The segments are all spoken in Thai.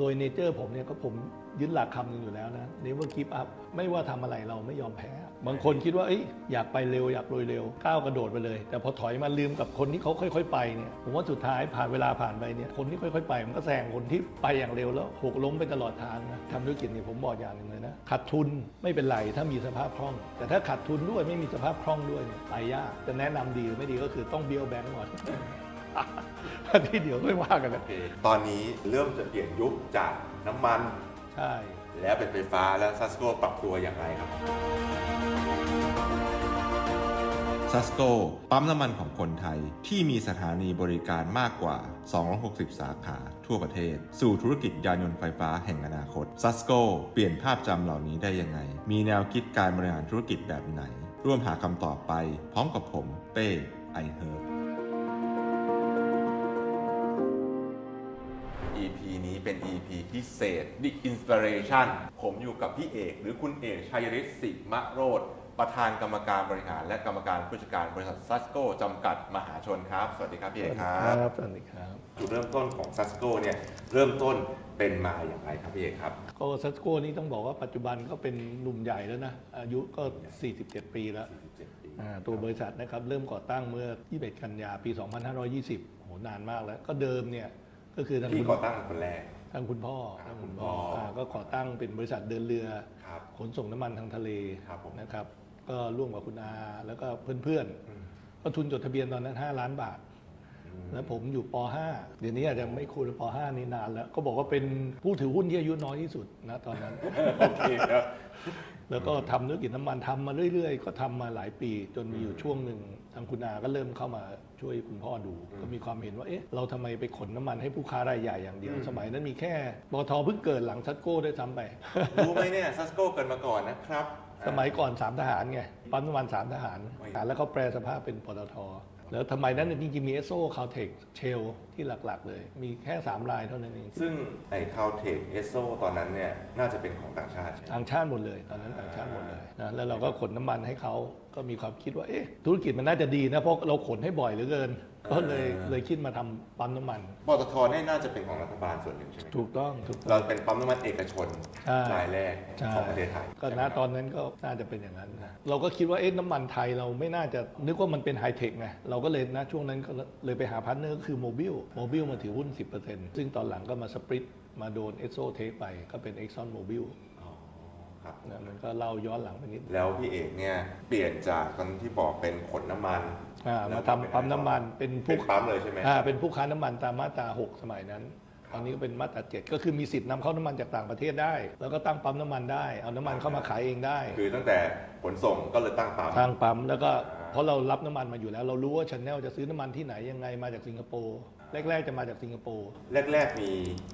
โดยเนเจอร์ผมเนี่ยก็ผมยึดหลักคำหนึ่งอยู่แล้วนะ never give up ไม่ว่าทำอะไรเราไม่ยอมแพ้ บางคนคิดว่าอยอยากไปเร็วอยากรวยเร็วก้าวกระโดดไปเลย แต่พอถอยมาลืมกับคนที่เขาค่อย ๆ ไปเนี่ยผมว่าสุดท้ายผ่านเวลาผ่านไปเนี่ยคนที่ค่อย ๆ ไป มันก็แซงคนที่ไปอย่างเร็วแล้วหกล้มไปตลอดทางนะทำธุรกิจเนี่ยผมบอกอย่างหนึ่งเลยนะขาดทุนไม่เป็นไรถ้ามีสภาพคล่อง แต่ถ้าขาดทุนด้วยไม่มีสภาพคล่องด้วยเนี่ยไปยากจะแนะนำดีหรือไม่ดีก็คือต้องเบี้ยวแบงก์ก่อน อันนี้เดี๋ยวไม่ว่ากันนะโอเคตอนนี้เริ่มจะเปลี่ยนยุคจากน้ำมัน ใช่ แล้วเป็นไฟฟ้าแล้วซัสโกปรับตัวอย่างไรครับซัสโกปั๊มน้ำมันของคนไทยที่มีสถานีบริการมากกว่า 260 สาขาทั่วประเทศ สู่ธุรกิจยานยนต์ไฟฟ้าแห่งอนาคตซัสโกเปลี่ยนภาพจำเหล่านี้ได้ยังไง มีแนวคิดการบริหารธุรกิจแบบไหน ร่วมหาคำตอบไป พร้อมกับผม เป้ไอเฮิร์ พิเศษ The Inspiration ผมอยู่กับพี่เอก หรือคุณเอกชัยฤทธิ์สิมะโรธประธานกรรมการบริหาร และกรรมการผู้จัดการบริษัทซัสโกจำกัดมหาชนครับ สวัสดีครับพี่เอกครับ สวัสดีครับ จุดเริ่มต้นของซัสโกเนี่ยเริ่มต้นเป็นมาอย่างไรครับพี่เอกครับ ก็ซัสโกนี่ต้องบอกว่าปัจจุบันก็เป็นหนุ่มใหญ่แล้วนะ อายุก็ 47 ปีแล้ว 47 ปีอ่าตัวบริษัทนะครับเริ่มก่อตั้งเมื่อ 21 กันยาปี 2520โหนานมากแล้ว ก็เดิมเนี่ยก็คือทางพี่คุณก่อตั้งคนแรก ทางคุณพ่อครับทางคุณพ่อคุณพ่ออ่าก็ก่อตั้งเป็นบริษัทเดินเรือ ครับ ขนส่งน้ำมันทางทะเลครับผม นะครับ ก็ร่วมกับคุณอาแล้วก็เพื่อนๆก็ทุนจดทะเบียนตอนนั้น 5 ล้านบาท แล้วผมอยู่ป .5 เดี๋ยวนี้อาจจะไม่คุยป .5 นี่นานแล้ว ก็บอกว่าเป็นผู้ถือหุ้นที่อายุน้อยที่สุดนะตอนนั้น โอเคครับ แล้วก็ทำธุรกิจน้ำมันทำมาเรื่อยๆ ก็ทำมาหลายปี จนมีอยู่ช่วงหนึ่งทางคุณอาก็เริ่มเข้ามาช่วยคุณพ่อดู ก็มีความเห็นว่าเอ๊ะเราทำไมไปขนน้ำมันให้ผู้ค้ารายใหญ่อย่างเดียว สมัยนั้นมีแค่ปตทเพิ่งเกิดหลังซัตโก้ได้วยซ้ำไป รู้ไหมเนี่ยซัสโกเกิดมาก่อนนะครับ สมัยก่อนสามทหารไงปั๊มน้ำมันสามทหารไม่แล้วเขาแปลสภาพเป็นปตท แล้วทำไมนั้นเนยจริงๆมีเอสโซคาเทคเชลที่หลักๆ เลย มีแค่ 3 รายเท่านั้นเองซึ่งไอ้คาวเทคเอสโซตอนนั้นเนี่ยน่าจะเป็นของต่างชาติใช่ไหมต่างชาติหมดเลย ตอนนั้นต่างชาติหมดเลยนะแล้วเราก็ขนน้ำมันให้เขาก็มีความคิดว่าเอ๊ะธุรกิจมันน่าจะดีนะเพราะเราขนให้บ่อยเหลือเกิน ก็เลยเลยคิดมาทำปั๊มน้ำมันปตทเนี่ยน่าจะเป็นของรัฐบาลส่วนหนึ่งใช่ไหมถูกต้องถูกต้องเราเป็นปั๊มน้ำมันเอกชนใช่รายแรกใช่ของประเทศไทยก็ณตอนนั้นก็น่าจะเป็นอย่างนั้นนะเราก็คิดว่าเอ๊ะน้ำมันไทยเราไม่น่าจะนึกว่ามันเป็นไฮเทคไงเราก็เลยนะช่วงนั้นก็เลยไปหาพาร์ทเนอร์ก็คือโมบิลโมบิลมาถือหุ้น 10%ซึ่งตอนหลังก็มาสปริตมาโดนเอสโซเทคไปก็เป็น Exxon Mobil อ๋อครับนะมันก็เล่าย้อนหลังไปนิด แล้วพี่เอกเนี่ย เปลี่ยนจากตอนที่บอกเป็นขนน้ำมัน อ่าแล้มาวก็ทำปั๊มน้ำมันเป็นเป็ผู้นปั๊มเลยใช่ไหมอ่าเป็นผู้ค้าน้ำมันตามมาตรา 6 สมัยนั้น ตอนนี้ก็เป็นมาตรา 7 ก็คือมีสิทธิ์นำเข้าน้ำมันจากต่างประเทศได้ แล้วก็ตั้งปั๊มน้ำมันได้ เอาน้ำมันเข้ามาขายเองได้ คือตั้งแต่ขนส่งก็เลยตั้งปั๊ม ทางปั๊มแล้วก็อ่าเพราะเรารับน้ำมันมาอยู่แล้ว เรารู้ว่าชาแนลจะซื้อน้ำมันที่ไหนยังไงมาจากสิงคโปร์แรก ๆ จะมาจากสิงคโปร์แรก ๆ มี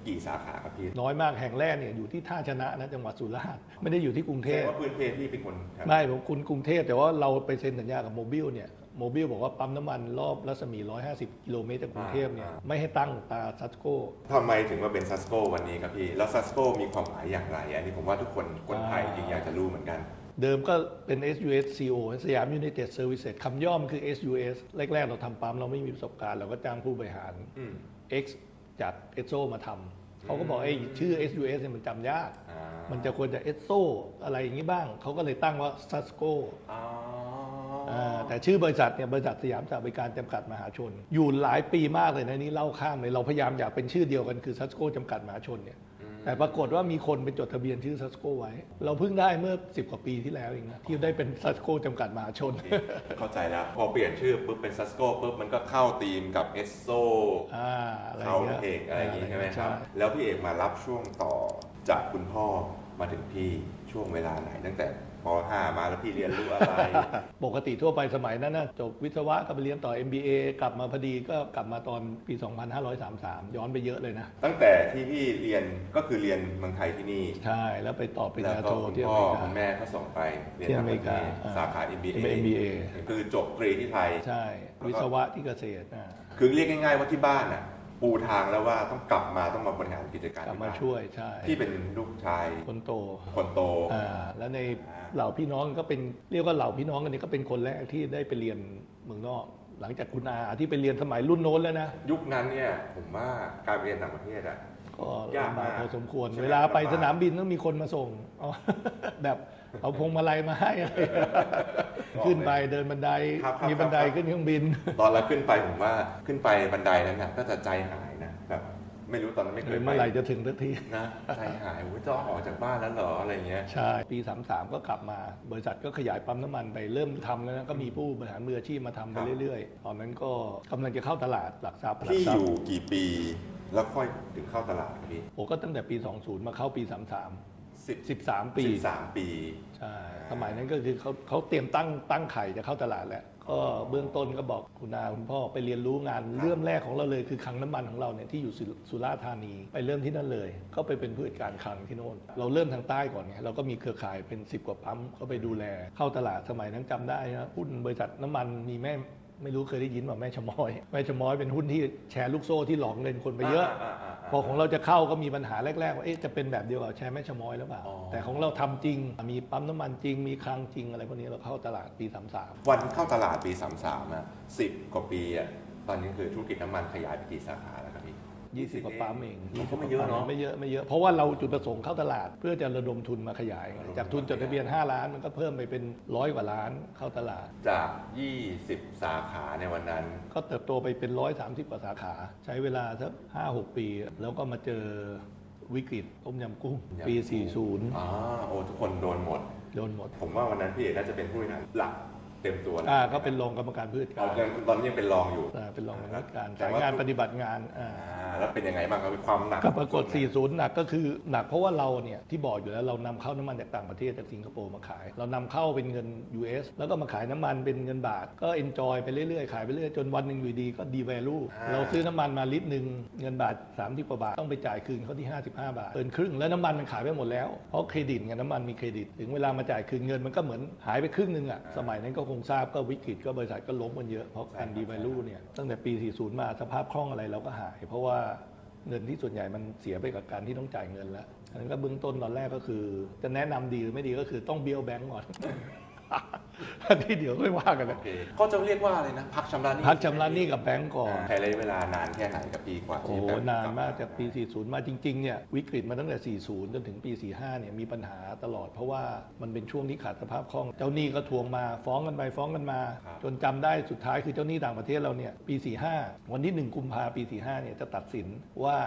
กี่สาขาครับพี่น้อยมากแห่งแรกเนี่ยอยู่ที่ท่าชนะนะจังหวัดสุราษฎร์ไม่ได้อยู่ที่กรุงเทแสดพงว่าพื้นเพพี่เป็นคนแถวไม่ผมคุณกรุงเทพแต่ว่าเราไปเซ็นสัญญากับโมบิลเนี่ย โมบิลบอกว่าปั๊มน้ำมันรอบรัศมี 150 กิโลเมตรจากกรุงเทพเนี่ยไม่ให้ตั้งตาซัสโกทำไมถึงมาเป็นซัสโกวันนี้ครับพี่ แล้วซัสโกมีความหมายอย่างไร อันนี้ผมว่าทุกคนคนไทยจริงอยากจะรู้เหมือนกัน เดิมก็เป็น SUS CO สยาม United Services คำย่อมคือ SUS แรก ๆ เราทำปั๊มเราไม่มีประสบการณ์ เราก็จ้างผู้บริหารอืม X จัด e s o มาทำเขาก็บอกไอ้ชื่อ SUS เนี่ยมันจำยากอ่ามันจะควรจะ e s o อะไรอย่างนี้บ้างเขาก็เลยตั้งว่า Susco อ๋ออ่าแต่ชื่อบริษัทเนี่ยบริษัทสยามสหบริการจำกัดมหาชน อยู่หลายปีมากเลยนะนี่เล่าข้ามเลยเราพยายามอยากเป็นชื่อเดียวกันคือ Susco จำกัดมหาชนเนี่ยแต่ปรากฏว่ามีคนไปจดทะเบียนชื่อซัสโกไว้ เราเพิ่งได้เมื่อ 10 กว่าปีที่แล้วเองนะที่ได้เป็นซัสโกจำกัดมหาชนโอเคเข้าใจแล้ว พอเปลี่ยนชื่อปุ๊บเป็นซัสโกปุ๊บมันก็เข้าธีมกับเอสโซอ่าอะไรอเขาย่างเงี้ยเอกอะไรอย่างงี้ใช่ไหมครับใช่แล้วพี่เอกมารับช่วงต่อจากคุณพ่อมาถึงพี่ช่วงเวลาไหนตั้งแต่ ป .5 มาแล้วพี่เรียนรู้อะไร ปกติทั่วไปสมัยนั้นนะจบวิศวะก็ไปเรียนต่อ MBA กลับมาพอดีก็กลับมาตอนปี 2533 ย้อนไปเยอะเลยนะ ตั้งแต่ที่พี่เรียนก็คือเรียนเมืองไทยที่นี่ใช่ แล้วไปต่อปริญแล้วญาก็โทคุณที่อพ่อเมริกาคุณแม่ก็ส่งไปเรียนที่ต่าองเมประริเทกาศอ่าสาขา MBA MBA คือจบตรีที่ไทยใช่ วิศวะที่เกษตรอ่าคือเรียกง่ายๆว่าที่บ้านน่ะ ปูทางแล้วว่าต้องกลับมาต้องมาบริหารกิจการกลับที่มาบ้านช่วยใช่พี่เป็นลูกชายคนโตคนโตอ่าแล้วในเหล่าพี่น้องก็เป็นเรียกว่าเหล่าพี่น้องกันนี้ก็เป็นคนแรกที่ได้ไปเรียนเมืองนอก หลังจากคุณอาที่ไปเรียนสมัยรุ่นโน้นแล้วนะยุคนั้นเนี่ยผมว่าการเรียนต่างประเทศอะก็ยากลำบากมากพอสมควรใช่ไหมเวลาไปลำบากสนามบินต้องมีคนมาส่งเอาแบบ เอาพวงมาลัยมาให้อะไรขึ้นไปเดินบันไดครับครับมีบันไดครับ ขึ้นเครื่องบิน ตอนเราขึ้นไปผมว่าขึ้นไปบันไดนั้นน่ะก็จะใจหายนะแบบไม่รู้ตอนนั้นไม่เคยไปเมื่อไหร่จะถึงสักที นะใจหายโอ้ยจะออกจากบ้านแล้วเหรออะไรเงี้ย ใช่ ปี 33 ก็กลับมา บริษัทก็ขยายปั๊มน้ำมันไปเริ่มทำแล้วนะ ก็มีผู้บริหารมืออาชีพมาทำไปครับ เรื่อยๆ ตอนนั้นก็กำลังจะเข้าตลาดหลักทรัพย์หลักพี่ทรัอพย์ยู่กี่ปีแล้วค่อยถึงเข้าตลาดครับพี่โอ้ก็ตั้งแต่ปี 20 มาเข้าปี 33 สิบ13 ปี สิบสามปีใช่ สมัยนั้นก็คือเขาเขาเตรียมตั้งตั้งไข่จะเข้าตลาดแล้ว ก็เบื้องต้นก็บอกคุณอาคุณพ่อไปเรียนรู้งานเริ่มแรกของเราเลยคือคลังน้ำมันของเราเนี่ยที่อยู่สุสุราษฎร์ธานีไปเริ่มที่นั่นเลย ก็ไปเป็นผู้จัดการคลังที่โน่น เราเริ่มทางใต้ก่อนไงเราก็มีเครือข่ายเป็น 10 กว่าปั๊มก็ไปดูแลเข้าตลาดสมัยนั้นจำได้นะหุ้นบริษัทน้ำมันมีแม่ ไม่รู้เคยได้ยินว่าแม่ชะมอย แม่ชะมอยเป็นหุ้นที่แชร์ลูกโซ่ที่หลอกเงินคนไปเยอะ พอของเราจะเข้าก็มีปัญหาแรกๆว่าเอ๊ะจะเป็นแบบเดียวกับแชร์แม่ชะม้อยหรือเปล่าอ๋อแต่ของเราทำจริง มีปั๊มน้ำมันจริง มีคลังจริงอะไรพวกนี้เราเข้าตลาดปี 33 วันเข้าตลาดปี 33อะสิบกว่าปีอะตอนนี้คือธุรกิจน้ำมันขยายไปกี่สาขาแล้วครับพี่ 20กว่าปั๊มเองมันก็ไม่เยอะเนอะ ไม่เยอะไม่เยอะเพราะว่าเราจุดประสงค์เข้าตลาด เพื่อจะระดมทุนมาขยายไงระดมจากทุนจดทะเบียน 5 ล้านมันก็เพิ่มไปเป็นร้อยกว่าล้านเข้าตลาด จาก 20 สาขาในวันนั้น ก็เติบโตไปเป็น130กว่าสาขา ใช้เวลาสัก5-6ปี แล้วก็มาเจอวิกฤตต้มยำกุ้งปี 40อ๋อโอ้ทุกคนโดนหมด โดนหมด ผมว่าวันนั้นพี่เอกน่าจะเป็นผู้บริหารหลัก เต็มตัวแล้วอ่าก็เป็นรองกรรมการผู้จัดเอาการตอนนี้ยังเป็นรองอยู่ อ่าเป็นรองกรรมการแต่สายว่งานปฏิบัติงานอ่า อ่าแล้วเป็นยังไงบ้างครับความหนักก็ปรากฏ 40 หนักก็คือหนักเพราะว่าเราเนี่ยที่บอกอยู่แล้วเรานำเข้าน้ำมันจากต่างประเทศจากสิงคโปร์มาขาย เรานำเข้าเป็นเงิน US แล้วก็มาขายน้ำมันเป็นเงินบาท ก็ enjoy ไปเรื่อยๆ ขายไปเรื่อยจนวันหนึ่งอยู่ดีก็ devalue เราซื้อน้ำมันมาลิตรหนึ่งเงินบาท 30กว่าบาท ต้องไปจ่ายคืนเขาที่ 55 บาทเกินครึ่งแล้วน้ำมันมันขายไปหมดแล้วเพราะเครดิตไงน้ำมันมีเครดิต ถึงเวลามาจ่ายคืนเงินมันก็เหมือนหายไปครึ่งหนึงอะสมัยนั้นก็คงทราบก็วิกฤตก็บริษัทก็ล้มกันเยอะเพราะการ devalue เนี่ยตั้งแต่ปี 40 มาสภาพคล่องอะไรเราก็หาย เพราะว่าเงินที่ส่วนใหญ่มันเสียไปกับการที่ต้องจ่ายเงินแล้วอันนั้นก็เบื้องต้นตอนแรกก็คือ จะแนะนำดีหรือไม่ดีก็คือต้องเบี้ยวแบงก์ก่อน อันนี้เดี๋ยวค่อยว่ากันโอนะเคก็จะเรียกว่าอะไรนะ พักชำระหนี้พักชำระหนี้กับแบงก์ก่อน ใช้ระยะเวลานานแค่ไหนกับปีกว่าโอ้ที่โห แบงค์นานมากลับจากปี 40 มาจริง ๆ เนี่ยวิกฤตมาตั้งแต่ 40 จนถึงปี 45 เนี่ยมีปัญหาตลอดเพราะว่ามันเป็นช่วงที่ขาดสภาพคล่อง เจ้าหนี้ก็ทวงมาฟ้องกันไปฟ้องกันมาจนจำได้สุดท้ายคือเจ้าหนี้ต่างประเทศเราเนี่ยปี 45 วันที่ 1 กุมภาปี 45 เนี่ยจะตัดสินว่า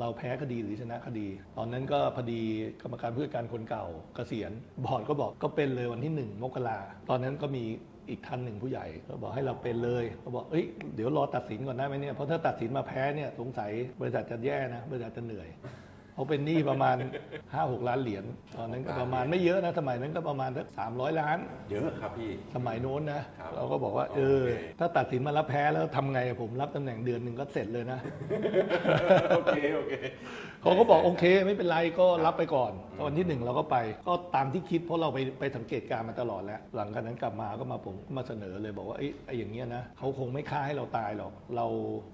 เราแพ้คดีหรือชนะคดี ตอนนั้นก็พอดีกรรมการผู้จัดการคนเก่าเกษียณบอร์ดก็บอกก็เป็นเลยวันที่ 1 มกราตอนนั้นก็มีอีกท่านหนึ่งผู้ใหญ่ก็บอกให้เราเป็นเลยก็บอกเอ้ยเดี๋ยวรอตัดสินก่อนได้ไหมเนี่ยเพราะถ้าตัดสินมาแพ้เนี่ยสงสัยบริษัทจะแย่นะบริษัทจะเหนื่อย เพราะเป็นหนี้ประมาณ 5-6 ล้านเหรียญตอนนั้นก็ประมาณไม่เยอะนะสมัยนั้นก็ประมาณสัก300ล้าน เยอะครับพี่ สมัยโน้นนะ ครับเราก็บอกว่า เออ โอเค ถ้าตัดสินมาแล้วแพ้แล้วทำไงผมรับตำแหน่งเดือนหนึ่งก็เสร็จเลยนะ โอเค โอเค เขาก็บอกโอเค ไม่เป็นไรก็รับไปก่อนตอนที่หนึ่งเราก็ไป ก็ตามที่คิดเพราะเราไปไปสังเกตการณ์มาตลอดแล้ว หลังจากนั้นกลับมาก็มาผมก็มาเสนอเลยบอกว่าไอ้ไอ้อย่างเงี้ยนะเขาคงไม่ฆ่าให้เราตายหรอก เรา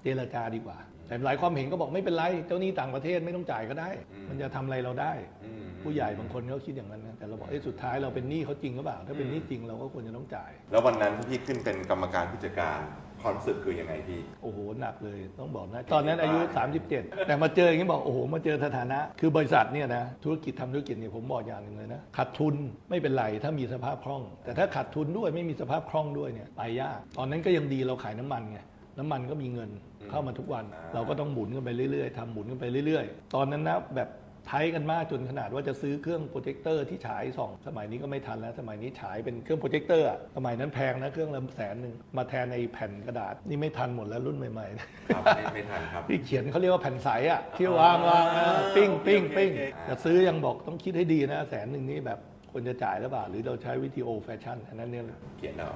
เจรจาดีกว่า แต่หลายความเห็นก็บอกไม่เป็นไรเจ้าหนี้ต่างประเทศไม่ต้องจ่ายก็ได้อืมมันจะทำอะไรเราได้ อืมผู้ใหญ่บางคนเขาคิดอย่างนั้นนะแต่เราบอกเอ้ยสุดท้ายเราเป็นหนี้เขาจริงหรือเปล่าถ้าเป็นหนี้จริงเราก็ควรจะต้องจ่าย แล้ววันนั้นที่พี่ขึ้นเป็นกรรมการผู้จัดการความรู้สึกคือยังไงพี่ โอ้โหหนักเลยต้องบอกนะ ตอนนั้นอายุ 37 แต่มาเจออย่างนี้บอกโอ้โหมาเจอสถานะ คือบริษัทเนี่ยนะธุรกิจทำธุรกิจเนี่ยผมบอกอย่างหนึ่งเลยนะขาดทุนไม่เป็นไรถ้ามีสภาพคล่อง แต่ถ้าขาดทุนด้วยไม่มีสภาพคล่องด้วยเนี่ยไปยาก ตอนนั้นก็ยังดีเราขายน้ำมันไง น้ำมันก็มีเงินเข้ามาทุกวันอ่าเราก็ต้องหมุนกันไปเรื่อยๆทำหมุนกันไปเรื่อยๆ ตอนนั้นนะแบบไทยกันมากจนขนาดว่าจะซื้อเครื่องโปรเจคเตอร์ที่ฉายส่อง สมัยนี้ก็ไม่ทันแล้ว สมัยนี้ฉายเป็นเครื่องโปรเจคเตอร์อะสมัยนั้นแพงนะเครื่องละแสนหนึ่งมาแทนในแผ่นกระดาษนี่ไม่ทันหมดแล้วรุ่นใหม่ๆครับไม่ไม่ทันครับที่เขียนเขาเรียกว่าแผ่นใสอะที่วางวางนะปิ้งปิ้งปิ้งโอเคโอเคจะซื้อยังบอกต้องคิดให้ดีนะแสนหนึ่งนี่แบบควรจะจ่ายหรือเปล่าหรือเราใช้วิธีโอแฟชั่นอันนั้นเนี่ยเขียนเอา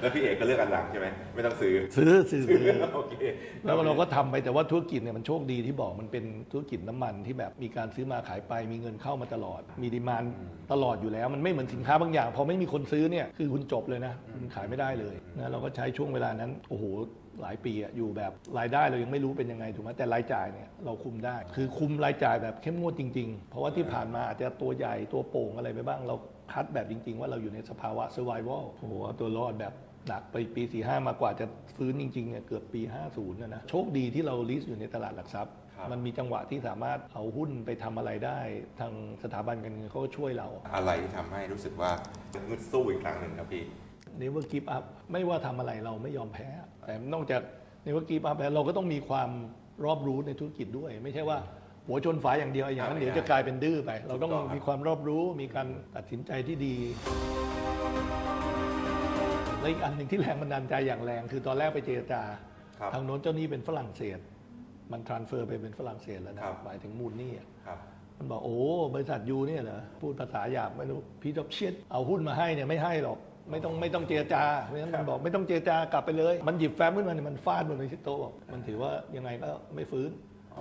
แล้วพี่เอกก็เลือกอันหลังใช่ไหมไม่ต้องซื้อซื้อซื้อซื้อโอเคแล้วเราก็ทำไปแต่ว่าธุรกิจเนี่ยมันโชคดีที่บอกมันเป็นธุรกิจน้ำมันที่แบบมีการซื้อมาขายไป มีเงินเข้ามาตลอด มีดีมานตลอดอยู่แล้วมันไม่เหมือนสินค้าบางอย่างพอไม่มีคนซื้อเนี่ยคือคุณจบเลยนะคุณขายไม่ได้เลยนะเราก็ใช้ช่วงเวลานั้นโอ้โหหลายปีอะอยู่แบบรายได้เรายังไม่รู้เป็นยังไงถูกไหมแต่รายจ่ายเนี่ยเราคุมได้ คือคุมรายจ่ายแบบเข้มงวดจริง ๆ เพราะว่าที่ผ่านมาอาจจะตัวใหญ่ตัวโป่งอะไรไปบ้างเรา คัดแบบจริง ๆ ว่าเราอยู่ในสภาวะ survival โอ้โหเอาตัวรอดแบบหนักไปปี 45 มากว่าจะฟื้นจริงๆเนี่ยเกือบปี 50นะนะโชคดีที่เราลิสต์อยู่ในตลาดหลักทรัพย์ ครับ มันมีจังหวะที่สามารถเอาหุ้นไปทำอะไรได้ ทางสถาบันการเงินเขาก็ช่วยเรา อะไรที่ทำให้รู้สึกว่ามึดสู้อีกครั้งหนึ่งครับพี่ never give up ไม่ว่าทำอะไรเราไม่ยอมแพ้ แต่นอกจาก never give up แล้วเราก็ต้องมีความรอบรู้ในธุรกิจด้วย ไม่ใช่ว่า หัวชนฝาอย่างเดียวอย่างนั้นไม่เดี๋ยวได้จะกลายเป็นดื้อไป เราต้องถูกต้องครับมีความรอบรู้มีการตัดสินใจที่ดีและอีกอันหนึ่งที่แรงบันดาลใจอย่างแรง คือตอนแรกไปเจรจาครับทางโน้นเจ้าหนี้เป็นฝรั่งเศส มัน transfer ไปเป็นฝรั่งเศสแล้วนะครับหมายถึงมูลหนี้อะครับมันบอกโอ้บริษัทยูเนี่ยเหรอพูดภาษาหยาบไม่รู้พี่จอบเชียดเอาหุ้นมาให้เนี่ยไม่ให้หรอกไม่ต้องไม่ต้องเจรจาเพราะฉะนั้นมันบอกไม่ต้องเจรจากลับไปเลย มันหยิบแฟ้มขึ้นมาเนี่ยมันฟาดบนที่โต๊ะบอกมันถือว่ายังไงก็ไม่ฟื้น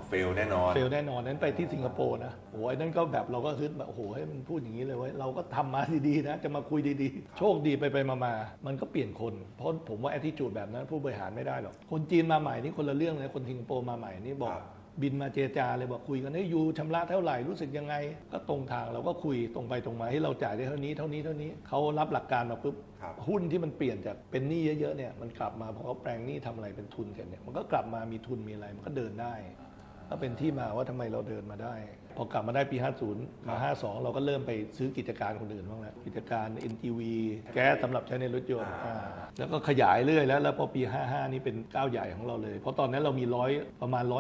เฟลแน่นอน เฟลแน่นอนนั้นไปที่สิงคโปร์นะโอ้ยนั่นก็แบบเราก็คิดแบบโอ้โหให้มันพูดอย่างนี้เลยเว้ยเราก็ทำมาดีๆนะ จะมาคุยดีๆ โชคดีไปไปมามามันก็เปลี่ยนคน เพราะผมว่าแอ t i จูดแบบนั้นผู้บริหารไม่ได้หรอก คนจีนมาใหม่นี่คนละเรื่องเลยคนสิงคโปร์มาใหม่นี่บอกครับบินมาเจรจาเลยบอกคุยกันให้ยูชำระเท่าไหร่รู้สึกยังไง ก็ตรงทางเราก็คุยตรงไปตรงมาให้เราจ่ายได้เท่านี้เท่านี้เท่านี้เขารับหลักการมาปุ๊บครับหุ้นที่มันเปลี่ยนจากเป็นหนี้เยอะๆเนี่ยมันกลับมาพอเขาแปลงหนี้ทำอะไรเป็นทุนเสร็จเนี่ยมันก็กลับมามีทุนมีอะไรมันก็เดินได้ ก็เป็นที่มาว่าทำไมเราเดินมาได้ พอกลับมาได้ปี 50 มา 52 เราก็เริ่มไปซื้อกิจการคนอื่นบ้างแล้วกิจการ NGV แก๊สสำหรับใช้ในรถยนต์อ่าแล้วก็ขยายเรื่อยแล้ว แล้วพอปี 55 นี่เป็นก้าวใหญ่ของเราเลย เพราะตอนนั้นเรามีร้อยประมาณ 130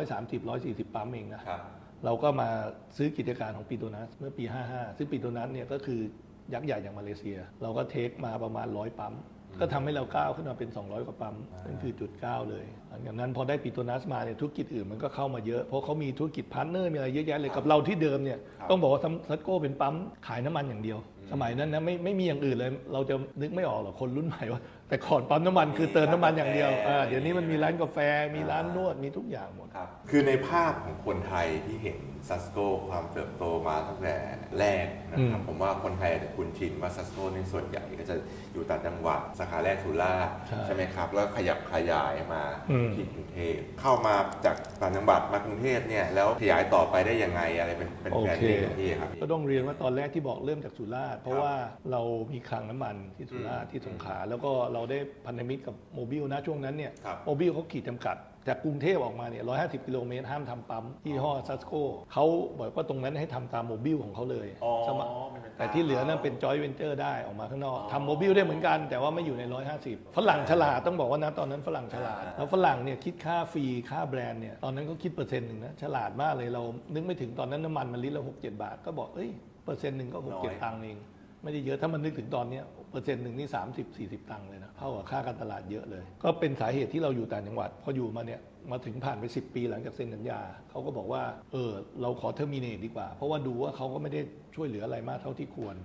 140 ปั๊มเองนะครับเราก็มาซื้อกิจการของปีโตนัสเมื่อปี 55 ซึ่งปีโตนัสเนี่ยก็คือยักษ์ใหญ่อย่างมาเลเซีย เราก็เทคมาประมาณ 100 ปั๊ม ก็ทำให้เราก้าวขึ้นมาเป็น 200 กว่าปั๊มนั่นคือจุดก้าวเลยหลังจากนั้นพอได้ปีโตนัสมาเนี่ยธุรกิจอื่นมันก็เข้ามาเยอะ เพราะเขามีธุรกิจพาร์ทเนอร์มีอะไรเยอะแยะเลยกับเราที่เดิมเนี่ยครับต้องบอกว่าซัตโก้เป็นปั๊มขายน้ำมันอย่างเดียว สมัยนั้นนะไม่ไม่มีอย่างอื่นเลย เราจะนึกไม่ออกหรอกคนรุ่นใหม่ว่า แต่ก่อนปั๊มน้ำมันคือเติมน้ำมันอย่างเดียวอ่าเดี๋ยวนี้มันมีร้านกาแฟมีร้านนวดมีทุกอย่างหมด ครับ คือในภาพของคนไทยที่เห็นซัสโกความเติบโตมาตั้งแต่แรกนะครับอืมผมว่าคนไทยอาจจะคุ้นชินว่าซัสโกในส่วนใหญ่ก็จะอยู่ต่างจังหวัดสาขาแรกสุราษฎร์ใช่ใช่ไหมครับ แล้วขยับขยายมาอืม ที่กรุงเทพเข้ามาจากต่างจังหวัดมากรุงเทพเนี่ยแล้วขยายต่อไปได้ยังไงอะไรเป็นเป็นโอแผนเค ที่ของพี่ครับ ก็ต้องเรียนว่าตอนแรกที่บอกเริ่มจากสุราษฎร์เพราะครับว่าเรามีคลังน้ำมันที่สุราษฎร์ที่สงขลาแล้วก็เราได้พันธมิตรกับโมบิลนะช่วงนั้นเนี่ยครับโมบิลเขาขีดจำกัด จากกรุงเทพออกมาเนี่ย150 กิโลเมตรห้ามทำปั๊มยี่ห้อซัสโกเขาบอกว่าตรงนั้นให้ทำตามโมบิลของเขาเลยอ๋อสมัครมันเป็นแต่ที่เหลือนั่นเป็นจอยเวนเจอร์ได้ออกมาข้างนอกทำโมบิลได้เหมือนกัน แต่ว่าไม่อยู่ใน 150 ฝรั่งฉลาดต้องบอกว่านะตอนนั้นฝรั่งฉลาด แล้วฝรั่งเนี่ยคิดค่าฟรีค่าแบรนด์เนี่ยตอนนั้นเขาคิดเปอร์เซ็นต์หนึ่งนะฉลาดมากเลยเรานึกไม่ถึงตอนนั้นน้ำมันมันลิตรละหกเจ็ดบาท ก็บอกเอ้ยเปอร์เซ็นต์หนึ่งก็หกเจ็ดตังค์เอง ไม่ได้เยอะถ้ามันนึกถึงตอนนี้เปอร์เซ็นต์หนึ่งนี่30 40ตังค์เลยนะเท่ากับค่าการตลาดเยอะเลย ก็เป็นสาเหตุที่เราอยู่ต่างจังหวัด พออยู่มาเนี่ยมาถึงผ่านไป 10 ปีหลังจากเซ็นสัญญาเขาก็บอกว่าเออเราขอเทอร์มินเนตดีกว่า เพราะว่าดูว่าเขาก็ไม่ได้ช่วยเหลืออะไรมากเท่าที่ควร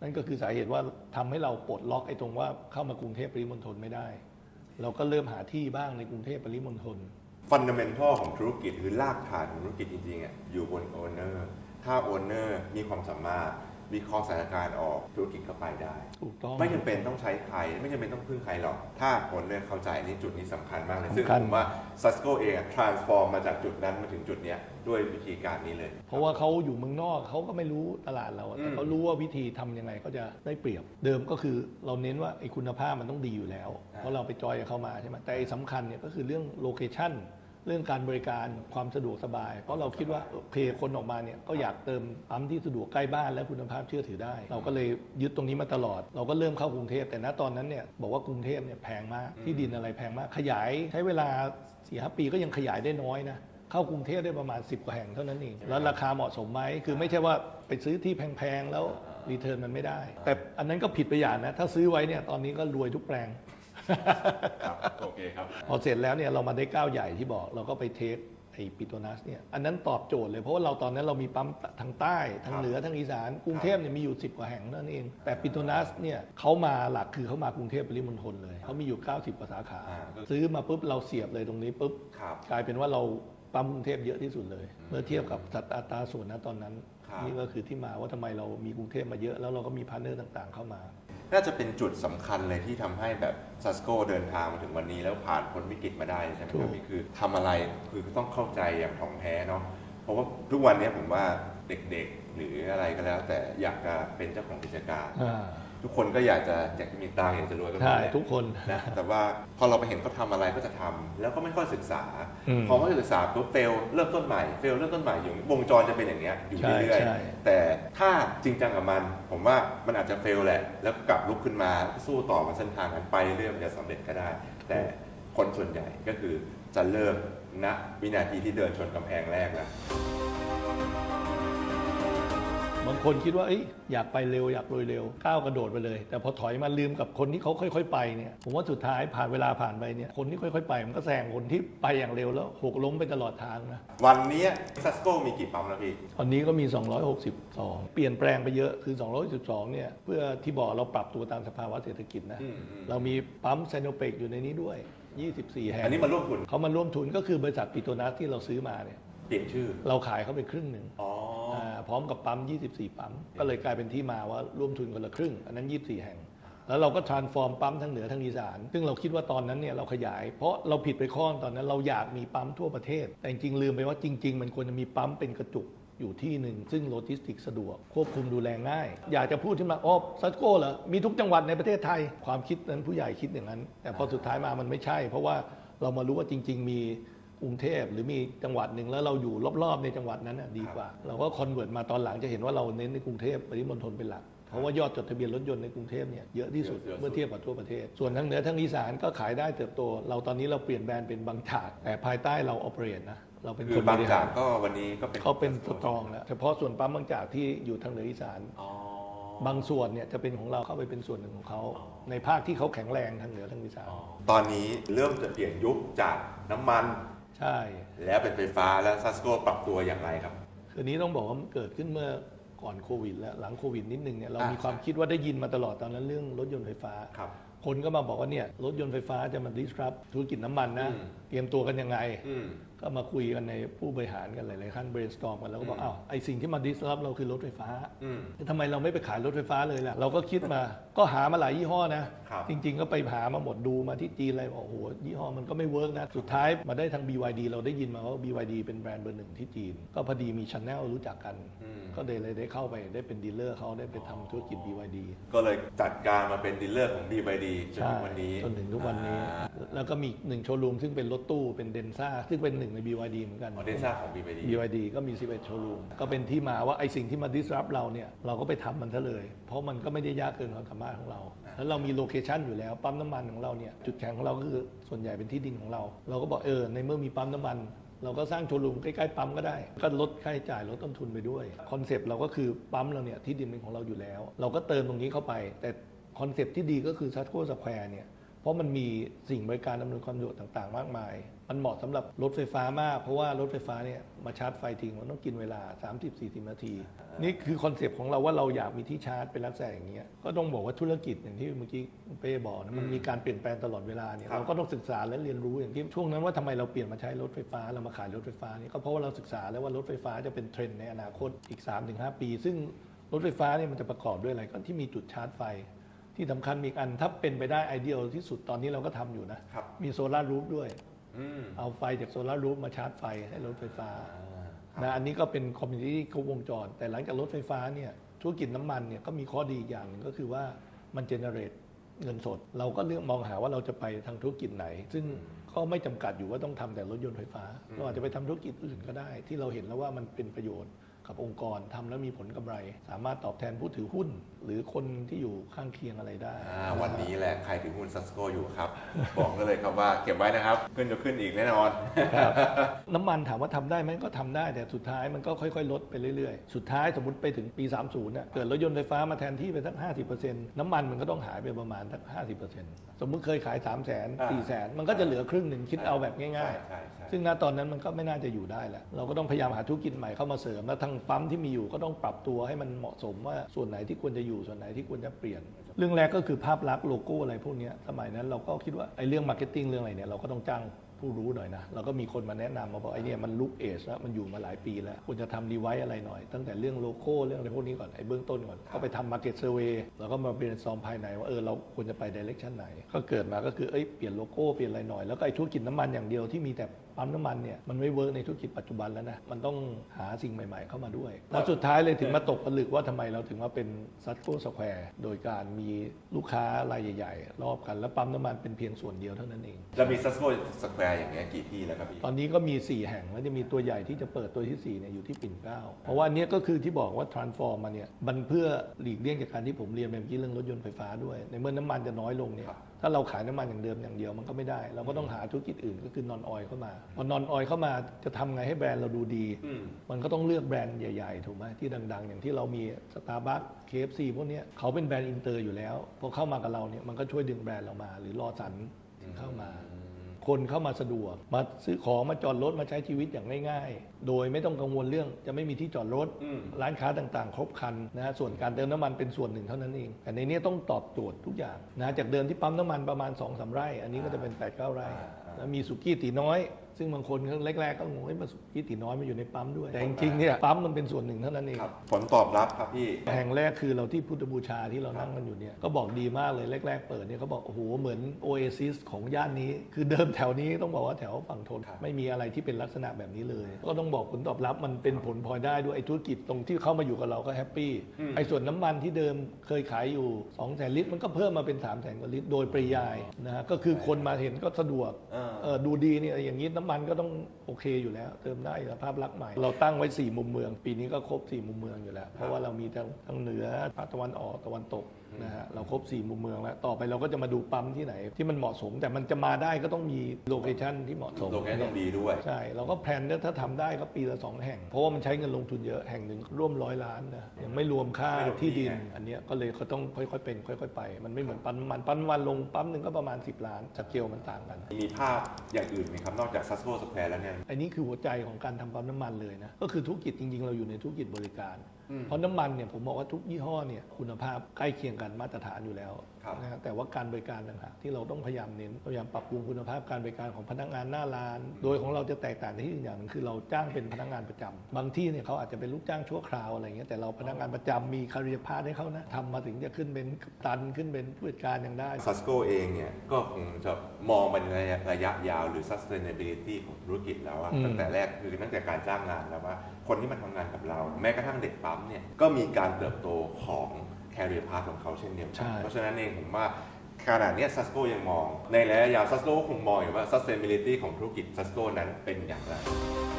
นั่นก็คือสาเหตุว่าทำให้เราปลดล็อกไอ้ตรงว่าเข้ามากรุงเทพปริมณฑลไม่ได้ เราก็เริ่มหาที่บ้างในกรุงเทพปริมณฑลฟันดัมเมนทัลของธุรกิจหรือรากฐานของธุรกิจจริงๆอะอยู่บนโอเนอร์ถ้าโอเนอร์มีความสามารถ วิเคราะห์สถานการณ์ออกธุรกิจก็ไปได้ ถูกต้อง ไม่จำเป็นต้องใช้ใคร ไม่จำเป็นต้องพึ่งใครหรอก ถ้าโอนเนอร์เข้าใจนี่จุดนี้สำคัญมากเลย ซึ่งสำคัญ ผมว่า Cisco เองอะ transform มาจากจุดนั้นมาถึงจุดเนี้ยด้วยวิธีการนี้เลย เพราะว่าเขาอยู่เมืองนอกเขาก็ไม่รู้ตลาดเราอะแต่อืมเขารู้ว่าวิธีทำยังไงก็จะได้เปรียบ เดิมก็คือเราเน้นว่าไอ้คุณภาพมันต้องดีอยู่แล้ว เพราะเราไปจอยกับเขามาใช่ไหมแต่ไอ้สำคัญเนี่ยก็คือเรื่องโลเคชั่น เรื่องการบริการความสะดวกสบาย เพราะเราคิดว่าโอเคคนออกมาเนี่ยก็อยากเติมปั๊มที่สะดวกใกล้บ้านและคุณภาพเชื่อถือได้ เราก็เลยยึดตรงนี้มาตลอด เราก็เริ่มเข้ากรุงเทพแต่ณตอนนั้นเนี่ยบอกว่ากรุงเทพเนี่ยแพงมากที่ดินอะไรแพงมาก ขยายใช้เวลาสี่ห้าปีก็ยังขยายได้น้อยนะเข้ากรุงเทพได้ประมาณ 10 กว่าแห่งเท่านั้นเอง แล้วราคาเหมาะสมไหมคือไม่ใช่ว่าไปซื้อที่แพงๆแล้วรีเทิร์นมันไม่ได้ แต่อันนั้นก็ผิดไปอย่างนะ ถ้าซื้อไว้เนี่ยตอนนี้ก็รวยทุกแปลง ครับโอเคครับ พอเสร็จแล้วเนี่ยเรามาได้ก้าวใหญ่ที่บอกเราก็ไปเทสไอ้ปิโตนัสเนี่ยอันนั้นตอบโจทย์เลยเพราะว่าเราตอนนั้นเรามีปั๊มทางใต้ทางเหนือทางอีสานกรุงเทพเนี่ยมีอยู่ 10 กว่าแห่งนั่นเอง แต่ปิโตนัสเนี่ยเขามาหลักคือเขามากรุงเทพปริมณฑลเลยเขามีอยู่ 90กว่าสาขาอ่าก็ซื้อมาปุ๊บเราเสียบเลยตรงนี้ปุ๊บครับกลายเป็นว่าเราปั๊มกรุงเทพเยอะที่สุดเลย เมื่อเทียบกับสัดอัตราส่วนนะตอนนั้นครับนี่ก็คือที่มาว่าทำไมเรามีกรุงเทพมาเยอะแล้วเราก็มีพาร์ทเนอร์ต่าง ๆ เข้ามา น่าจะเป็นจุดสำคัญเลยที่ทำให้แบบ Cisco เดินทางมาถึงวันนี้แล้วผ่านพ้นวิกฤตมาได้ใช่ไหมคถูรับกนี่คือทำอะไรคือต้องเข้าใจอย่างถ่องแท้เนาะเพราะว่าทุกวันนี้ผมว่าเด็กๆ หรืออะไรก็แล้ว แต่อยากจะเป็นเจ้าของกิจการอ่า ทุกคนก็อยากจะอยากจะมีตังค์อยากจะรวยกันหมดใช่แหละทุกคน นะแต่ว่าพอเราไปเห็นเขาทำอะไรก็จะทำแล้วก็ไม่ค่อยศึกษาอืมพอไม่ศึกษาปุ๊บเฟลเริ่มต้นใหม่เฟลเริ่มต้นใหม่อยู่วงจรจะเป็นอย่างเงี้ยอยู่ใช่เรื่อยใช่ ๆแต่ถ้าจริงจังกับมัน ผมว่ามันอาจจะเฟลแหละ แล้วกลับลุกขึ้นมาสู้ต่อบนเส้นทางนั้นไปเรื่อยๆมันจะสำเร็จก็ได้ แต่คนส่วนใหญ่ก็คือจะเริ่มณวินาทีที่เดินชนกำแพงแรกแล้ว บางคนคิดว่าเอ้ยอยากไปเร็วอยากรวยเร็วก้าวกระโดดไปเลย แต่พอถอยมาลืมกับคนที่เขาค่อย ๆ ไปเนี่ยผมว่าสุดท้ายผ่านเวลาผ่านไปเนี่ยคนที่ค่อยๆ ไปมันก็แซงคนที่ไปอย่างเร็วแล้วหกล้มไปตลอดทางนะวันนี้ซัสโกมีกี่ปั๊มแล้วพี่ตอนนี้ก็มี 262 เปลี่ยนแปลงไปเยอะคือ 212เนี่ยเพื่อที่บอกเราปรับตัวตามสภาวะเศรษฐกิจนะอืมอืมเรามีปั๊มไซโนเปกอยู่ในนี้ด้วย 24 แห่งอันนี้มาร่วมทุนเขามาร่วมทุนก็คือบริษัทปิโตนัสที่เราซื้อมาเนี่ยเปลี่ยนชื่อ เราขายเขาไปครึ่งหนึ่งอ๋อา พร้อมกับปั๊ม 24 ปั๊ม ก็เลยกลายเป็นที่มาว่าร่วมทุนคนละครึ่ง อันนั้น 24 แห่ง แล้วเราก็ transform ปั๊มทั้งเหนือทั้งอีสาน ซึ่งเราคิดว่าตอนนั้นเนี่ยเราขยาย เพราะเราผิดไปข้อตอนนั้นเราอยากมีปั๊มทั่วประเทศ แต่จริงๆลืมไปว่าจริง ๆ มันควรจะมีปั๊มเป็นกระจุกอยู่ที่หนึ่งซึ่งโลจิสติกสะดวก ควบคุมดูแลง่าย อยากจะพูดขึ้นมาอ๋อซัสโก้เหรอ มีทุกจังหวัดในประเทศไทย ความคิดนั้นผู้ใหญ่คิดอย่างนั้น แต่พอสุดท้ายมามันไม่ใช่ เพราะว่าเรามารู้ว่าจริง ๆ มี กรุงเทพหรือมีจังหวัดหนึ่งแล้วเราอยู่รอบๆในจังหวัดนั้นน่ะดีกว่า เราก็คอนเวิร์ตมาตอนหลังจะเห็นว่าเราเน้นในกรุงเทพปริมณฑลเป็นหลักเพราะว่ายอดจดทะเบียนรถยนต์ในกรุงเทพเนี่ยเยอะที่สุดเยอะสุดเมื่อเทียบกับทั่วประเทศ ส่วนทั้งเหนือทั้งอีสานก็ขายได้เติบโต เราตอนนี้เราเปลี่ยนแบรนด์เป็นบางจากแต่ภายใต้เราออเปเรตนะเราเป็นคืคอนบางบริจาหากรก็วันนี้ก็เป็นเขาเป็นสตรองแล้วเฉพาะส่วนปั๊มบางจากที่อยู่ทางเหนืออีสานอ๋อบางส่วนเนี่ยจะเป็นของเราเข้าไปเป็นส่วนหนึ่งของเขาในภาคที่เขาแข็งแรงทางเหนือทางอีสานอ๋อตอนนี้เริ่มจะเปลี่ยนยุคจากน้ำมัน ใช่ แล้วเป็นไฟฟ้าแล้วซัสโกปรับตัวอย่างไรครับ คือนี้ต้องบอกว่ามันเกิดขึ้นเมื่อก่อนโควิด แล้วหลังโควิดนิดนึงเนี่ยเราอะมีความคิดว่าได้ยินมาตลอดตอนนั้นเรื่องรถยนต์ไฟฟ้า ครับ คนก็มาบอกว่าเนี่ยรถยนต์ไฟฟ้าจะมา disrupt ธุรกิจน้ำมันนะ อืม เตรียมตัวกันยังไง อืม ก็มาคุยกันในผู้บริหารกันหลายๆขั้น brainstorm กันแล้วก็บอกอืมอ้าวไอสิ่งที่มา disrupt เราคือรถไฟฟ้าอืมทำไมเราไม่ไปขายรถไฟฟ้าเลยล่ะ เราก็คิดมา ก็หามาหลายยี่ห้อนะครับจริง ๆ ก็ไปหามาหมดดูมาที่จีนอะไรบอกโอ้โหยี่ห้อมันก็ไม่เวิร์กนะ สุดท้ายมาได้ทาง BYD เราได้ยินมาว่า BYD เป็นแบรนด์เบอร์หนึ่งที่จีน ก็พอดีมี Channel รู้จักกันอืม ก็เลยเลยได้เข้าไปได้เป็นดีลเลอร์เขาได้ไปทำธุรกิจ BYD ก็เลยจัดการมาเป็นดีลเลอร์ของ BYD จนถึงวันนี้จนถึงทุกวันนี้ อ่าแล้วก็มีอีกหนึ่งโชว์รูมซึ่งเป็นรถตู้เป็นเดนซ่าซึ่งเป็นหนึ่งใน BYD เหมือนกันออเดซ่าของ BYD BYD ก็มี 11 โชว์รูม ก็เป็นที่มาว่าไอ้สิ่งที่มา disrupt เราเนี่ย เราก็ไปทำมันซะเลย เพราะมันก็ไม่ได้ยากเกินความสามารถของเรา แล้วเรามีโลเคชันอยู่แล้ว ปั๊มน้ำมันของเราเนี่ย จุดแข็งของเราก็คือส่วนใหญ่เป็นที่ดินของเรา เราก็บอกเออ ในเมื่อมีปั๊มน้ำมัน เราก็สร้างโชว์รูมใกล้ๆปั๊มก็ได้ ก็ลดค่าใช้จ่ายลดต้นทุนไปด้วยคอนเซปต์เราก็คือปั๊มเราเนี่ยที่ดินเป็นของเราอยู่แล้ว เราก็เติมตรงนี้เข้าไป แต่คอนเซปต์ที่ดีก็คือซัตโก้สแควร์เนี่ย เพราะมันมีสิ่งบริการดำเนินความสะดวกต่างๆ มากมาย มันเหมาะสำหรับรถไฟฟ้ามาก เพราะว่ารถไฟฟ้าเนี่ยมาชาร์จไฟทิ้งมันต้องกินเวลา 30-40 นาที นี่คือคอนเซปต์ของเราว่าเราอยากมีที่ชาร์จเป็นลักษณะอย่างเงี้ยก็ต้องบอกว่าธุรกิจอย่างที่เมื่อกี้คุณเป้บอกนะมันมีการเปลี่ยนแปลงตลอดเวลาเนี่ยครับเราก็ต้องศึกษาและเรียนรู้อย่างที่ช่วงนั้นว่าทำไมเราเปลี่ยนมาใช้รถไฟฟ้าเรามาขายรถไฟฟ้าเนี่ยก็เพราะว่าเราศึกษาแล้วว่ารถไฟฟ้าจะเป็นเทรนด์ในอนาคตอีก 3-5 ปี ซึ่งรถไฟฟ้าเนี่ยมันจะประกอบด้วยอะไรก็ที่มีจุดชาร์จไฟ ที่สำคัญมีอีกอันถ้าเป็นไปได้ไอเดียที่สุดตอนนี้เราก็ทำอยู่นะ ครับ มีโซลารูฟด้วย อืมเอาไฟจากโซลารูฟมาชาร์จไฟให้รถไฟฟ้าอ่านะอันนี้ก็เป็นคอมมิชที่ครบวงจร แต่หลังจากรถไฟฟ้าเนี่ยธุรกิจน้ำมันเนี่ยก็มีข้อดีอีกอย่างหนึ่งก็คือว่ามันเจเนเรตเงินสด เราก็เลือกมองหาว่าเราจะไปทางธุรกิจไหน ซึ่งก็ไม่จำกัดอยู่ว่าต้องทำแต่รถยนต์ไฟฟ้า เราอาจจะไปทำธุรกิจอื่นก็ได้ ที่เราเห็นแล้วว่ามันเป็นประโยชน์ กับองค์กรทำแล้วมีผลกำไร สามารถตอบแทนผู้ถือหุ้น หรือคนที่อยู่ข้างเคียงอะไรได้อ่าวันนี้แหละใครถือหุ้นซัสโกอยู่ครับ บอกได้เลยครับว่าเก็บไว้นะครับ ขึ้นจะขึ้นอีกแน่นอนครับน้ำมันถามว่าทำได้ไหมก็ทำได้แต่สุดท้ายมันก็ค่อยๆ ลดไปเรื่อยๆ สุดท้ายสมมติไปถึงปี 30น่ะเกิดรถยนต์ไฟฟ้ามาแทนที่ไปสัก 50%น้ำมันมันก็ต้องหายไปประมาณสัก 50%สมมุติเคยขาย 3 0 0 0 0 0 4 0 0 0 0มันก็จะเหลือครึ่งหนึ่งคิดเอาแบบง่ายใช่ใช่ใช่ๆซึ่งณตอนนั้นมันก็ไม่น่าจะอยู่ได้แล้วเราก็ต้องพยายามหาธุรกิจใหม่เข้ามาเสริมแล้วทางปั๊มที่มีอยู่ก็ต้องปรับตัวให้มันเหมาะสมว่าส่วนไหนที่ควรจะอยู่ส่วนไหนที่ควรจะเปลี่ยน เรื่องแรกก็คือภาพลักษณ์โลโก้อะไรพวกนี้สมัยนั้นเราก็คิดว่าไอ้เรื่องมาร์เก็ตติ้งเรื่องอะไรเนี่ยเราก็ต้องจ้างผู้รู้หน่อยนะเราก็มีคนมาแนะนำมาบอกไอ้นี่มันลุกเอชแล้วมันอยู่มาหลายปีแล้วควรจะทำรีไวซ์อะไรหน่อย ตั้งแต่เรื่องโลโก้เรื่องอะไรพวกนี้ก่อนไอ้เบื้องต้นก่อนก็ไปทำมาร์เก็ตเซอร์เวย์แล้วก็มาเรียนซอมภายในว่าเออเราควรจะไปดิเรกชันไหน ก็เกิดมาก็คือเอ้ยเปลี่ยนโลโก้เปลี่ยนอะไรหน่อยแล้วก็ไอ้ธุรกิจน้ำมันอย่างเดียวที่มีแต่ปั๊มน้ำมันเนี่ยมันไม่เวิร์กในธุรกิจปัจจุบันแล้วนะ มันต้องหาสิ่งใหม่ๆเข้ามาด้วย แล้วสุดท้ายเลยถึงมาตกผลึกว่าทำไมเราถึงมาเป็นซัตโ o สแควร์โดยการมีลูกค้ารายใหญ่ๆ รอบกัน แล้วปั๊มน้ำมันเป็นเพียงส่วนเดียวเท่านั้นเองเรามีซัสโกสแควร์อย่างเงี้ยกี่ที่แล้วครับพี่ ตอนนี้ก็มี 4 แห่งแล้วจะมีตัวใหญ่ที่จะเปิดตัวที่ 4 เนี่ยอยู่ที่ปิ่นเกล้าเพราะว่าอันเนี้ยก็คือที่บอกว่า transform มาเนี่ยมันเพื่อหลีกเลี่ยงจากการที่ผมเรียนไปเมื่อกี้เรื่องรถยนต์ไฟฟ้าด้วย ในเมื่อน้ำมันจะน้อยลงเนี่ยครับ ถ้าเราขายน้ำมันอย่างเดิมอย่างเดียวมันก็ไม่ได้ เราก็ต้องหาธุรกิจอื่นก็คือนอนออยเข้ามาพอนอนออยเข้ามาจะทำไงให้แบรนด์เราดูดี อืม มันก็ต้องเลือกแบรนด์ใหญ่ๆ ถูกไหมที่ดัง ๆ อย่างที่เรามีสตาร์บัค KFC พวกเนี้ยเขาเป็นแบรนด์อินเตอร์อยู่แล้วพอเข้ามากับเราเนี่ยมันก็ช่วยดึงแบรนด์เรามา หรือรอสันเข้ามา คนเข้ามาสะดวก มาซื้อของมาจอดรถมาใช้ชีวิตอย่างง่าย ๆ โดยไม่ต้องกังวลเรื่องจะไม่มีที่จอดรถ อืม ร้านค้าต่างๆ ครบครันนะฮะส่วนการเติมน้ำมันเป็นส่วนหนึ่งเท่านั้นเองแต่ในนี้ต้องตอบโจทย์ทุกอย่างนะจากเดิมที่ปั๊มน้ำมันประมาณ2อสาไร่ อันนี้ก็จะเป็น8ปดไร่อ่าอ่าแล้วมีสุกี้ตีน้อย ซึ่งบางคนแรกๆก็งงว่าสุกี้ตีน้อยมาอยู่ในปั๊มด้วย แต่จริงๆเนี่ยปั๊มมันเป็นส่วนหนึ่งเท่านั้นเองครับผลตอบรับครับพี่แห่งแรกคือเราที่พุทธบูชาที่เรานั่งกันอยู่เนี่ยก็บอกดีมากเลยแรก ๆ เปิดเนี่ยเขาบอกโอ้โหเหมือนโอเอซิสของย่านนี้ คือเดิมแถวนี้ต้องบอกว่าแถวฝั่งทนครับไม่มีอะไรที่เป็นลักษณะแบบนี้เลย ก็ต้องบอกผลตอบรับมันเป็นผลพลอยได้ด้วยไอ้ธุรกิจตรงที่เข้ามาอยู่กับเราก็แฮปปี้ไอ้ส่วนน้ำมันที่เดิมเคยขายอยู่2 0 0 0 0ลิตรมันก็เพิ่มมาเป็น3 0 0 0 0 0กว่าลิตรโดยปริยายนะฮะก็คือคนมาเห็นก็สะดวกเออเออดูดีเนี่ยอย่างนี้น้ำมันก็ต้องโอเคอยู่แล้ว เติมได้สภาพลักษณ์ใหม่ เราตั้งไว้ 4 มุมเมือง ปีนี้ก็ครบ 4 มุมเมืองอยู่แล้ว เพราะว่าเรามีทั้งทั้งเหนือภาคตะวันออกตะวันตก นะฮะเราครบ4มุมเมืองแล้ว ต่อไปเราก็จะมาดูปั๊มที่ไหน ที่มันเหมาะสม แต่มันจะมาได้ก็ต้องมีโลเคชั่นที่เหมาะสมโลเคชั่นต้องดีด้วย ใช่เราก็แพลนเนี่ยถ้าทำได้ก็ปีละ 2 แห่ง เพราะว่ามันใช้เงินลงทุนเยอะแห่งหนึ่งร่วมร้อยล้านนะยังไม่รวมค่าไม่รวมที่ดิน ที่ไงอันเนี้ยก็เลยเขาต้องค่อยๆเป็น ค่อยๆไป มันไม่เหมือนปั๊มน้ำมันปั๊มน้ำมันลงปั๊มหนึ่งก็ประมาณ 10 ล้านสเกลมันต่างกัน มีภาพอย่างอื่นไหมครับ นอกจากซัสโกสแควร์แล้วเนี่ย อันนี้คือหัวใจของการทำปั๊มน้ำมันเลยนะ ก็คือธุรกิจจริงๆ เราอยู่ในธุรกิจบริการอืม เพราะน้ำมันเนี่ยผมบอกว่าทุกยี่ห้อเนี่ยคุณภาพใกล้เคียงกันมาตรฐานอยู่แล้วนะฮะแต่ว่าการบริการต่างหากที่เราต้องพยายามเน้นพยายามปรับปรุงคุณภาพการบริการของพนักงานหน้าร้าน โดยของเราจะแตกต่างในที่อื่นอย่างหนึงคือเราจ้างเป็นพนักงานประจำบางที่เนี่ยเขาอาจจะเป็นลูกจ้างชั่วคราวอะไรเงี้ยแต่เราพนักงานประจำมีคาริพาให้เขานะทำมาถึงจะขึ้นเป็นกัปตันขึ้นเป็นผู้จัดการยังได้ซัสโกเองเนี่ยก็คงจะมองมันในระยะยาวหรือ sustainability ของธุรกิจแล้วอะอืมตั้งแต่แรกคือตั้งแต่การจ้างงานแล้วว่า คนที่มาทำงานกับเรา แม้กระทั่งเด็กปั๊มเนี่ยก็มีการเติบโตของ career path ของเขาเช่นเดียวกัใช่เพราะฉะนั้นเองผมว่าขนาดเนี้ซัสโกยังมอง ในระยะยาวซัสโกคงมองอยู่ว่า sustainability ของธุรกิจซัสโกนั้นเป็นอย่างไรก็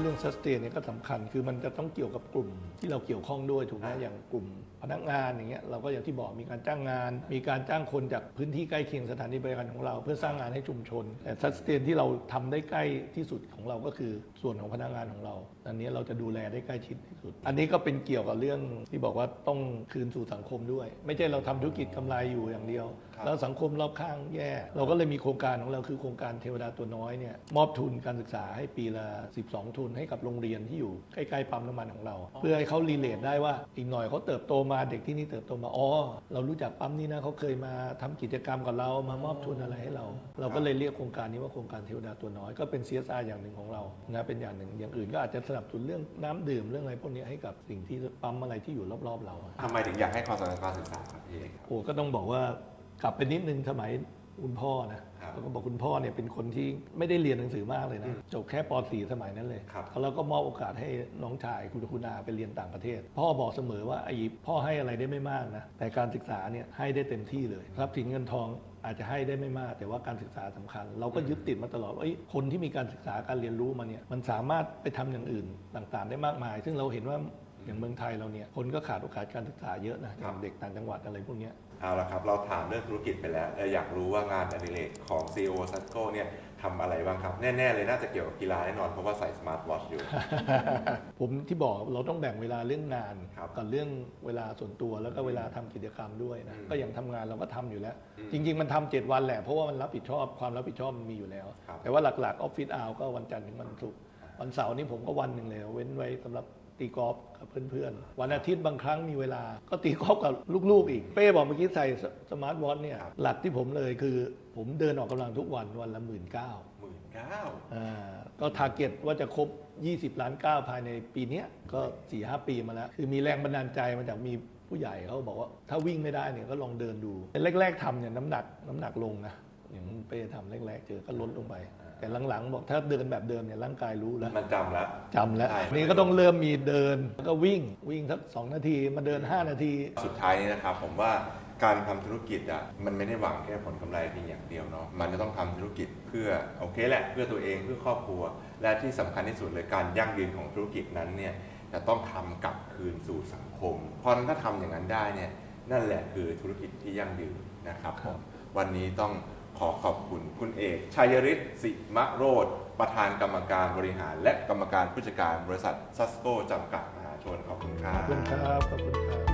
เรื่อง sustain เนี่ยก็สำคัญคือมันจะต้องเกี่ยวกับกลุ่มที่เราเกี่ยวข้องด้วยถูกไหมอ่าอย่างกลุ่มพนักงานอย่างเงี้ยเราก็อย่างที่บอกมีการจ้างงาน มีการจ้างคนจากพื้นที่ใกล้เคียงสถานีบริการของเรา เพื่อสร้างงานให้ชุมชน แต่ sustain ที่เราทำได้ใกล้ที่สุดของเราก็คือส่วนของพนักงานของเราอันนี้เราจะดูแลได้ใกล้ชิดที่สุด อันนี้ก็เป็นเกี่ยวกับเรื่องที่บอกว่าต้องคืนสู่สังคมด้วย ไม่ใช่เราทำธุรกิจกำไรอยู่อย่างเดียวครับ แล้วสังคมรอบข้างแย่ เราก็เลยมีโครงการของเราคือโครงการเทวดาตัวน้อยเนี่ยมอบทุนการศึกษาให้ปีละ 12 ทุนให้กับโรงเรียนที่อยู่ใกล้ๆปั๊มน้ำมันของเรา เพื่อให้เขารีเลทได้ว่าอีกหน่อยเขาเติบโตมาเด็กที่นี่เติบโตมาอ๋อเรารู้จักปั๊มนี้นะเขาเคยมาทำกิจกรรมกับเรามามอบทุนอะไรให้เรา เราก็เลยเรียกโครงการนี้ว่าโครงการเทวดาตัวน้อยก็เป็น CSR อย่างหนึ่งของเรานะเป็นอย่างหนึ่งอย่างอื่นก็อาจจะสนับสนุนเรื่องน้ำดื่มเรื่องอะไรพวกนี้ให้กับสิ่งที่ปั๊มอะไรที่อยู่รอบๆเราทำไมถึงอยากให้ความสำคัญการศึกษาครับพี่เอกครับโอ้ก็ต้องบอกว่า กลับไปนิดนึงสมัยคุณพ่อนะครับแล้วก็บอกคุณพ่อเนี่ยเป็นคนที่ไม่ได้เรียนหนังสือมากเลยนะจบแค่ป .4 สมัยนั้นเลยครับแล้วก็มอบโอกาสให้น้องชายคุณคุณอาไปเรียนต่างประเทศ พ่อบอกเสมอว่าไอ้พ่อให้อะไรได้ไม่มากนะแต่การศึกษาเนี่ยให้ได้เต็มที่เลยทรัพย์สินเงินทองอาจจะให้ได้ไม่มาก แต่ว่าการศึกษาสำคัญ เราก็ยึดติดมาตลอดว่าเอ้ยคนที่มีการศึกษาการเรียนรู้มาเนี่ยมันสามารถไปทำอย่างอื่นต่างๆ ได้มากมาย ซึ่งเราเห็นว่า อย่างเมืองไทยเราเนี่ยคนก็ขาดโอกาสการศึกษาเยอะนะอย่างเด็กต่างจังหวัดอะไรพวกเนี้ยเอาละครับ เราถามเรื่องธุรกิจไปแล้วเราอยากรู้ว่างานอดิเรกของ CEO s a s c o เนี่ยทำอะไรบ้างครับ แน่ๆเลยน่าจะเกี่ยวกับกีฬาแน่นอน เพราะว่าใส่สมาร์ทวอทอยู่ ผมที่บอกเราต้องแบ่งเวลาเรื่องงานครับกับเรื่องเวลาส่วนตัวแล้วก็เวลาทำกิจกรรมด้วยนะอืมก็อย่างทำงานเราก็ทำอยู่แล้ว อืมจริง ๆ มันทำเจ็ดวันแหละเพราะว่ามันรับผิดชอบความรับผิดชอบมันมีอยู่แล้ว ครับแต่ว่าหลักๆออฟฟิศอาวก็วันจันทร์ถึงวันศุกร์วันเสาร์นี่ผมก็วันหนึ่งเลยเว้นไว้สำหรับ ตีกอล์ฟกับเพื่อนๆ วันอาทิตย์บางครั้งมีเวลา ก็ตีกอล์ฟกับลูกๆอีก เป้บอกเมื่อกี้ใส่สมาร์ทวอทเนี่ย หลักที่ผมเลยคือผมเดินออกกำลังทุกวันวันละหมื่นเก้าหมื่นเก้าอ่าก็ทาร์เก็ตว่าจะครบ 20 ล้านก้าวภายในปีเนี้ยก็4ีหปีมาแล้ว คือมีแรงบันดาลใจมาจากมีผู้ใหญ่เขาบอกว่าถ้าวิ่งไม่ได้เนี่ยก็ลองเดินดูแรกๆทำเนี่ยน้ำหนักน้ำหนักลงนะอย่างเป้ทำแรกๆเจอก็ลดลงไป แต่หลังๆ บอกถ้าเดินแบบเดิมเนี่ยร่างกายรู้แล้วมันจำแล้ว จำแล้วใช่ นี่ก็ต้องเริ่มมีเดินแล้วก็วิ่งวิ่งสักสองนาทีมาเดิน 5 นาที สุดท้ายนี้นะครับผมว่าการทำธุรกิจอะมันไม่ได้หวังแค่ผลกำไรเพียงอย่างเดียวเนาะมันจะต้องทำธุรกิจเพื่อโอเคแหละเพื่อตัวเองเพื่อครอบครัว และที่สำคัญที่สุดเลยการยั่งยืนของธุรกิจนั้นเนี่ยจะต้องทำกลับคืนสู่สังคม เพราะฉะนั้นถ้าทำอย่างนั้นได้เนี่ยนั่นแหละคือธุรกิจที่ยั่งยืนนะครับครับวันนี้ต้อง ขอขอบคุณคุณเอก ชัยฤทธิ์สิมะโรธประธานกรรมการบริหาร และกรรมการผู้จัดการบริษัทซัสโกจำกัดมหาชนขอบคุณครับ ขอบคุณครับ ขอบคุณครับ